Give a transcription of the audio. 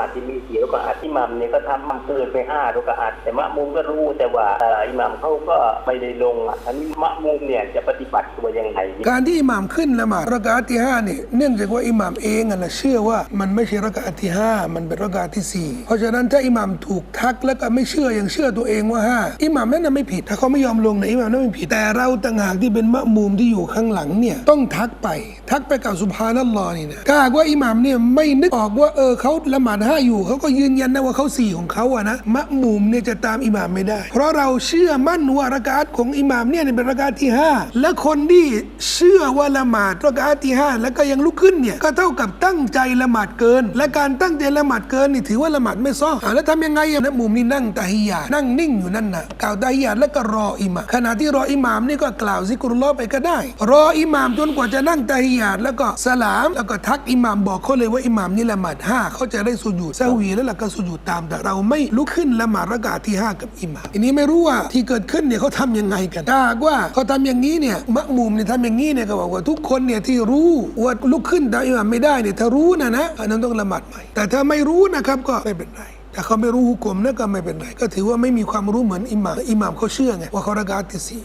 มาดที่มีสี่รักอาตอิ หมัมเนี่ยก็ทำมันเกินไปห้ารักอาตแต่มะมุมก็รู้แต่ว่าอิหมัมเขาก็ไม่ได้ลงอันนี้มะมุมเนี่ยจะปฏิบัติตัวยังไงการที่อิหม่ามขึ้นละหมาดรากอัตที่ห้าเนี่ยเนื่องจากว่าอิหม่ามเองอะนะเชื่อว่ามันไม่ใช่รากอัตที่ห้ามันเป็นรากอัตที่สี่เพราะฉะนั้นถ้าอิหม่ามถูกทักแล้วก็ไม่เชื่อยังเชื่อตัวเองว่าห้าอิหม่ามนั่นไม่ผิด ถ้าเขาไม่ยอมลงเนี่ยอิหม่ามนั่นไม่ผิดแต่เราต่างหากที่เป็นมะมูมที่อยู่ข้างหลังเนี่ยต้องทักไป ทักไปกับสุภานัลลอฮ์นี่นะถ้าหากว่าอิหม่ามเนี่ยไม่นึกออกว่าเออเขาละหมาดห้าอยู่เขาก็ยืนยันนะว่าเขาสี่ของเขาอะนะมะมูมเนี่ยจะตามอิหม่ามไม่ได้ เพราะเราเชื่อมั่นว่ารากาตของอิหม่ามเนี่ยเป็นรากาตที่ห้าและคนที่เชื่อว่าละหมาดรากาตที่ห้าแล้วก็ยังลุกขึ้นเนี่ยก็เท่ากับตั้งใจละหมาดเกิน และการตั้งใจละหมาดเกินนี่ถือว่าละหมาดไม่ซ้อแล้วทำยังไงอะนะมุมนี่นั่งตะฮิยานั่งนิ่งอยู่นั่นน่ะกล่าวตะฮิยาแล้วก็รออิหม่ามขณะที่รออิหม่ามนี่ก็กล่าวซิกรุลลอฮ์ไปก็ได้ รออิหม่ามจนกว่าจะนั่งตะฮิยาแล้วก็สลามแล้วก็ทักอิหม่ามบอกเขาเลยว่าอิหม่ามนี่ละหมาดห้าเขาจะได้สุญูดซวีแล้วล่ะก็สุญดตาม แต่เราไม่ลุกขึ้นละหมาดรากาที่ห้ากับอิหม่ามอันนี้ไม่รู้ว่าที่เกิดขึ้นเนี่ยเขาทำยังไงกันถ้าว่าเขาทำอย่างนี้เนี่ยมะมุมเนี่ยทำอย่างนี้เนี่ยก็บอกว่าทุกคนเนี่ยที่รู้ว่าลุกขึ้นตามอิหม่ามไม่ได้เนี่ยถ้ารู้นะนะอันนั้นต้องละหมาดใหม่แต่ถ้าไม่รู้นะครับก็ไม่เป็นไรแต่เขาไม่รู้หุกกลมนั่นก็ไม่เป็นไรก็ถือว่าไม่มีความรู้เหมือนอิหม่ามอิหม่ามเขาเชื่อไงว่าเขารากาตที่สี่